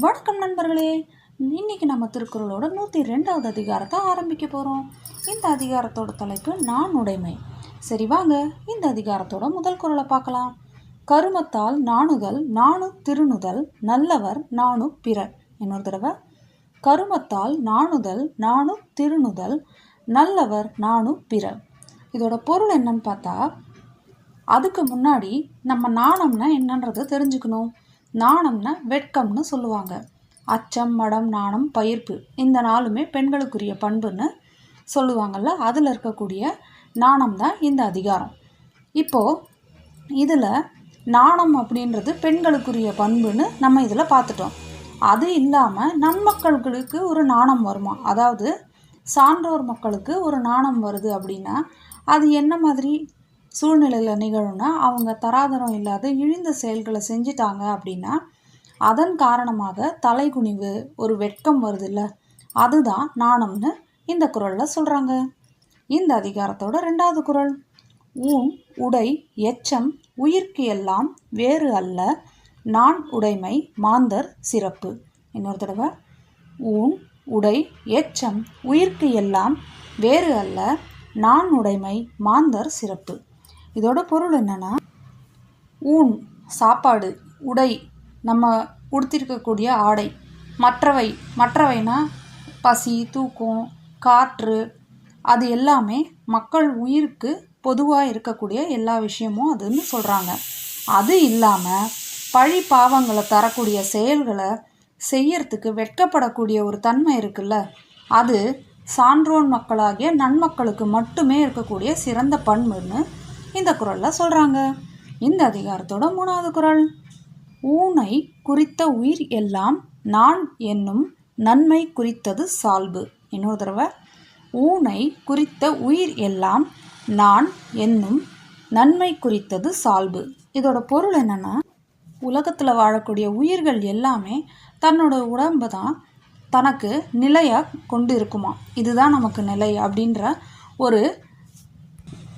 வணக்கம் நண்பர்களே. இன்னைக்கு நம்ம திருக்குறளோட நூற்றி ரெண்டாவது அதிகாரத்தை ஆரம்பிக்க போகிறோம் இந்த அதிகாரத்தோட தலைப்பு நான் உடைமை. சரி வாங்க. இந்த அதிகாரத்தோட முதல் குரலை பார்க்கலாம். கருமத்தால் நாணுதல் நாணு திருணுதல் நல்லவர் நாணு பிறர். இன்னொரு தடவை. கருமத்தால் நாணுதல் நாணு திருணுதல் நல்லவர் நாணு பிறர். இதோட பொருள் என்னன்னு பார்த்தா அதுக்கு முன்னாடி நம்ம நாணம்னா என்னன்றது தெரிஞ்சுக்கணும். நாணம்னா வெட்கம்னு சொல்லுவாங்க. அச்சம் மடம் நாணம் பயிர்ப்பு இந்த நாளுமே பெண்களுக்குரிய பண்புன்னு சொல்லுவாங்கள்ல அதில் இருக்கக்கூடிய நாணம் தான் இந்த அதிகாரம். இப்போது இதில் நாணம் அப்படின்றது பெண்களுக்குரிய பண்புன்னு நம்ம இதில் பார்த்துட்டோம். அது இல்லாமல் நன்மக்களுக்கு ஒரு நாணம் வருமா? அதாவது சான்றோர் மக்களுக்கு ஒரு நாணம் வருது அப்படின்னா அது என்ன மாதிரி? சூழ்நிலையில் நிகழும்னா அவங்க தராதரம் இல்லாத இழிந்த செயல்களை செஞ்சிட்டாங்க அப்படின்னா அதன் காரணமாக தலைகுனிவு ஒரு வெட்கம் வருதுல்ல? அதுதான் நாணம்னு இந்த குரலில் சொல்கிறாங்க இந்த அதிகாரத்தோட ரெண்டாவது குரல். ஊன் உடை எச்சம் உயிர்க்கு எல்லாம் வேறு அல்ல. நான் உடைமை மாந்தர் சிறப்பு. இன்னொரு தடவை. ஊன் உடை எச்சம் உயிர்க்கு எல்லாம் வேறு அல்ல. நான் உடைமை மாந்தர் சிறப்பு. இதோட பொருள் என்னென்னா ஊன் சாப்பாடு உடை நம்ம உடுத்திருக்கக்கூடிய ஆடை. மற்றவை மற்றவைனா பசி தூக்கம் காற்று அது எல்லாமே மக்கள் உயிருக்கு பொதுவாக இருக்கக்கூடிய எல்லா விஷயமும் அதுன்னு சொல்கிறாங்க அது இல்லாமல் பழி பாவங்களை தரக்கூடிய செயல்களை செய்யறதுக்கு வெட்கப்படக்கூடிய ஒரு தன்மை இருக்குல்ல அது சான்றோன் மக்களாகிய நன்மக்களுக்கு மட்டுமே இருக்கக்கூடிய சிறந்த பண்புன்னு இந்த குரலில் சொல்கிறாங்க இந்த அதிகாரத்தோட மூணாவது குரல். ஊனை குறித்த உயிர் எல்லாம் நான் என்னும் நன்மை குறித்தது சால்பு. இன்னொரு தடவை. ஊனை குறித்த உயிர் எல்லாம் நான் என்னும் நன்மை குறித்தது சால்பு. இதோட பொருள் என்னென்னா உலகத்தில் வாழக்கூடிய உயிர்கள் எல்லாமே தன்னோட உடம்பு தான் தனக்கு நிலையாக கொண்டு இருக்குமா. இதுதான் நமக்கு நிலை அப்படின்ற ஒரு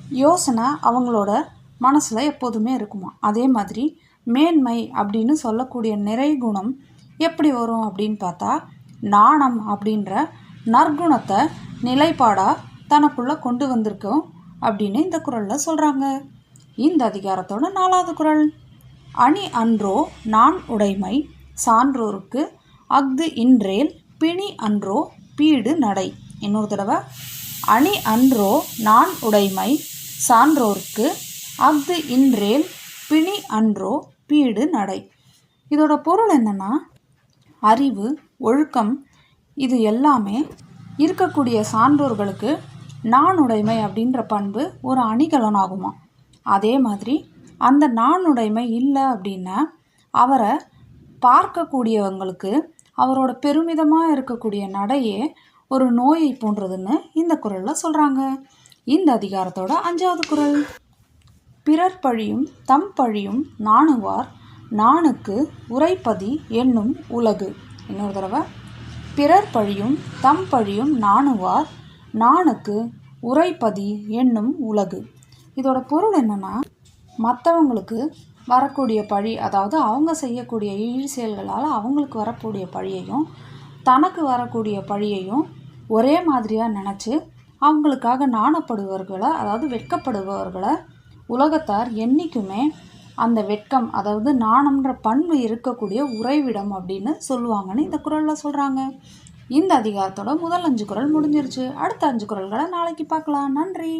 யோசனை அவங்களோட மனசில் எப்போதுமே இருக்குமா? அதே மாதிரி மேன்மை அப்படின்னு சொல்லக்கூடிய நிறை குணம் எப்படி வரும் அப்படின்னு பார்த்தா நாணம் அப்படின்ற நற்குணத்தை நிலைப்பாடாக தனக்குள்ளே கொண்டு வந்திருக்கோம் அப்படின்னு இந்த குரலில் சொல்கிறாங்க இந்த அதிகாரத்தோட நாலாவது குரல். அணி அன்றோ நான் உடைமை சான்றோருக்கு அஃது இன்றேல் பிணி அன்றோ பீடு நடை. இன்னொரு தடவை. அணி அன்றோ நான் உடைமை சான்றோர்க்கு அஃது இன்றேல் பிணி அன்றோ பீடு நடை. இதோட பொருள் என்னென்னா அறிவு ஒழுக்கம் இது எல்லாமே இருக்கக்கூடிய சான்றோர்களுக்கு நாணுடைமை அப்படின்ற பண்பு ஒரு அணிகலனாகுமா அதே மாதிரி அந்த நாணுடைமை இல்லை அப்படின்னா அவரை பார்க்கக்கூடியவங்களுக்கு அவரோட பெருமிதமாக இருக்கக்கூடிய நடையே ஒரு நோயை போன்றதுன்னு இந்த குரலில் சொல்கிறாங்க இந்த அதிகாரத்தோட அஞ்சாவது குரல். பிறர் பழியும் தம் பழியும் நாணுவார் நாணுக்கு உரைப்பதி என்னும் உலகு. இன்னொரு தடவை. பிறர் பழியும் தம் பழியும் நாணுவார் நாணுக்கு உரைப்பதி என்னும் உலகு. இதோட பொருள் என்னென்னா மற்றவங்களுக்கு வரக்கூடிய பழி அதாவது அவங்க செய்யக்கூடிய ஈழ் செயல்களால் அவங்களுக்கு வரக்கூடிய பழியையும் தனக்கு வரக்கூடிய பழியையும் ஒரே மாதிரியாக நினச்சி அவங்களுக்காக நாணப்படுபவர்களை அதாவது வெட்கப்படுபவர்களை உலகத்தார் என்றைக்குமே அந்த வெட்கம் அதாவது நாணம்ன்ற பண்பு இருக்கக்கூடிய உறைவிடம் அப்படின்னு சொல்லுவாங்கன்னு இந்த குரலில் சொல்கிறாங்க இந்த அதிகாரத்தோட முதல் அஞ்சு குரல் முடிஞ்சிருச்சு. அடுத்த அஞ்சு குரல்களை நாளைக்கு பார்க்கலாம். நன்றி.